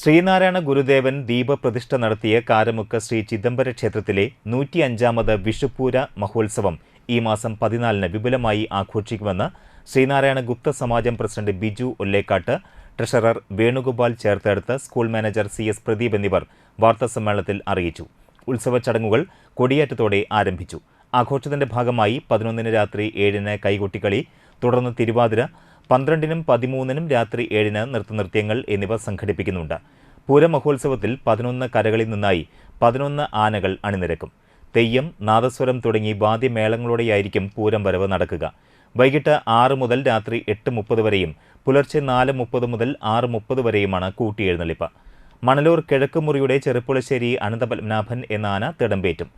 ശ്രീനാരായണ ഗുരുദേവൻ ദീപപ്രതിഷ്ഠ നടത്തിയ കാരമുക്ക് ശ്രീ ചിദംബര ക്ഷേത്രത്തിലെ നൂറ്റിയഞ്ചാമത് വിഷുപൂര മഹോത്സവം ഈ മാസം പതിനാലിന് വിപുലമായി ആഘോഷിക്കുമെന്ന് ശ്രീനാരായണ ഗുപ്ത സമാജം president Biju Ollekkattu treasurer Venugopal ചേർത്തെടുത്ത് school manager C S Pradeep എന്നിവർ വാർത്താസമ്മേളനത്തിൽ അറിയിച്ചു. ഉത്സവ ചടങ്ങുകൾ കൊടിയേറ്റത്തോടെ ആരംഭിച്ചു. ആഘോഷത്തിന്റെ ഭാഗമായി പതിനൊന്നിന് രാത്രി ഏഴിന് കൈകൊട്ടിക്കളി തുടർന്ന് തിരുവാതിര പന്ത്രണ്ടിനും പതിമൂന്നിനും രാത്രി ഏഴിന് നൃത്തനൃത്യങ്ങൾ എന്നിവ സംഘടിപ്പിക്കുന്നുണ്ട്. പൂരമഹോത്സവത്തിൽ പതിനൊന്ന് കരകളിൽ നിന്നായി പതിനൊന്ന് ആനകൾ അണിനിരക്കും. തെയ്യം നാദസ്വരം തുടങ്ങി വാദ്യമേളങ്ങളോടെയായിരിക്കും പൂരം വരവ് നടക്കുക. വൈകിട്ട് ആറ് മുതൽ രാത്രി എട്ട് മുപ്പത് വരെയും പുലർച്ചെ നാല് മുപ്പത് മുതൽ ആറ് മുപ്പത് വരെയുമാണ് കൂട്ടിയെഴുന്നള്ളിപ്പ്. മണലൂർ കിഴക്കുമുറിയുടെ ചെറുപ്പുളശ്ശേരി അനന്തപത്മനാഭൻ എന്ന ആന തിടമ്പേറ്റും.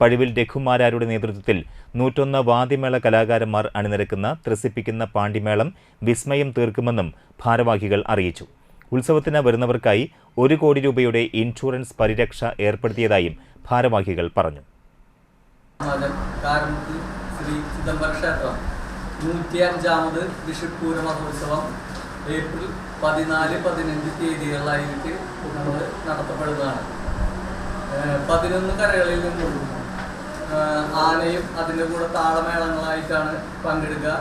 പഴുവിൽ രഘുമാരാരുടെ നേതൃത്വത്തിൽ നൂറ്റൊന്ന് വാദിമേള കലാകാരന്മാർ അണിനിരക്കുന്ന ത്രസിപ്പിക്കുന്ന പാണ്ഡിമേളം വിസ്മയം തീർക്കുമെന്നും ഭാരവാഹികൾ അറിയിച്ചു. ഉത്സവത്തിന് വരുന്നവർക്കായി ഒരു കോടി രൂപയുടെ ഇൻഷുറൻസ് പരിരക്ഷ ഏർപ്പെടുത്തിയതായും ഭാരവാഹികൾ പറഞ്ഞു. ശ്രീ ചിദംബര ക്ഷേത്രം. നൂറ്റി അഞ്ചാമത് വിഷുപ്പൂര മഹോത്സവം ഏപ്രിൽ പതിനാല് പതിനഞ്ച് തീയതികളിലായിട്ട് നമ്മൾ നടത്തപ്പെടുന്നതാണ് പതിനൊന്ന് കരകളിൽ നിന്നും ആനയും അതിന്റെ കൂടെ താളമേളങ്ങളായിട്ടാണ് പങ്കെടുക്കുക.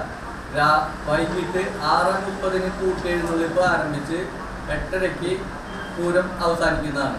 രാ വൈകിട്ട് ആറ് മുപ്പതിന് കൂട്ടിയെഴുന്നള്ളിപ്പ് ആരംഭിച്ച് എട്ടരയ്ക്ക് പൂരം അവസാനിക്കുന്നതാണ്.